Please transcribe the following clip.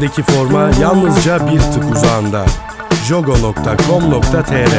Hayalindeki forma yalnızca bir tık uzağında. jogo.com.tr